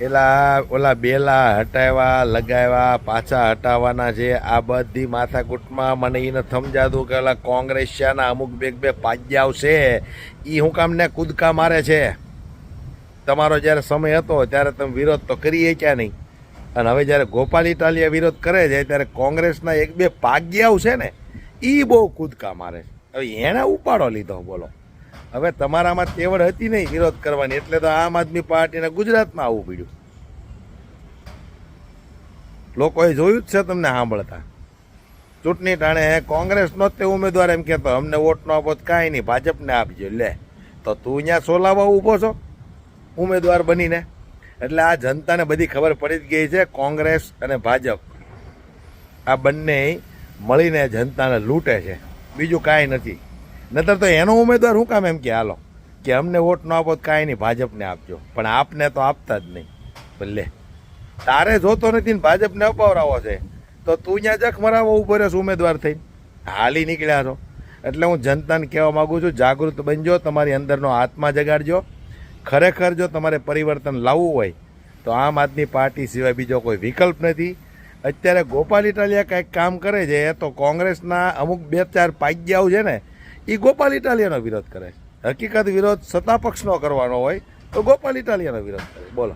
એલા, ઓલા બેલા હટાવ્યા, લગાવ્યા, પાછા હટાવવાના છે. આ બધી માથાકૂટમાં મને એને સમજાતું કે ઓલા કોંગ્રેસિયાના અમુક બેગ બે પાજ્યાવ છે એ હું કામને કૂદકા મારે છે. તમારો જ્યારે સમય હતો ત્યારે તમે વિરોધ તો કરીએ ક્યાં નહીં. અને હવે જ્યારે ગોપાલ ઇટાલિયા વિરોધ કરે છે, ત્યારે કોંગ્રેસના એક બે પાગ્યાવ છે ને એ બહુ કૂદકા મારે છે. હવે એણે ઉપાડો લીધો, બોલો. હવે તમારામાં તેવડ હતી નહીં વિરોધ કરવાની, એટલે તો આમ આદમી પાર્ટીને ગુજરાતમાં આવવું પડ્યું. લોકોએ જોયું જ છે તમને સાંભળતા. ચૂંટણી ટાણે કોંગ્રેસનો જ તે ઉમેદવાર એમ કહેતો, અમને વોટ નો આપો કાંઈ નહીં, ભાજપને આપજો, લે. તો તું અહીંયા સોલાવા ઊભો છો, ઉમેદવાર બનીને. એટલે આ જનતાને બધી ખબર પડી જ ગઈ છે, કોંગ્રેસ અને ભાજપ. આ બંને મળીને જનતાને લૂંટે છે. બીજું કાંઈ નથી. નતર તો એનો ઉમેદવાર શું કામ એમ કે, હાલો, કે અમને વોટ ન આપો તો કાંઈ નહીં, ભાજપને આપજો. પણ આપને તો આપતા જ નહીં. ભલે તારે જોતો નથી ને ભાજપને અપાવરાવો છે, તો તું ત્યાં જખ મરાવો ઊભો રહેશ, ઉમેદવાર થઈને. હાલી નીકળ્યા છો. એટલે હું જનતાને કહેવા માગું છું, જાગૃત બનજો, તમારી અંદરનો આત્મા જગાડજો. ખરેખર જો તમારે પરિવર્તન લાવવું હોય, તો આમ આદમી પાર્ટી સિવાય બીજો કોઈ વિકલ્પ નથી. અત્યારે ગોપાલ ઇટાલિયા કંઈક કામ કરે છે તો કોંગ્રેસના અમુક બે ચાર પાગ્યાઓ છે ને એ ગોપાલ ઇટાલિયાનો વિરોધ કરે. હકીકત વિરોધ સત્તા પક્ષનો કરવાનો હોય તો ગોપાલ ઇટાલિયાનો વિરોધ કરે. બોલો.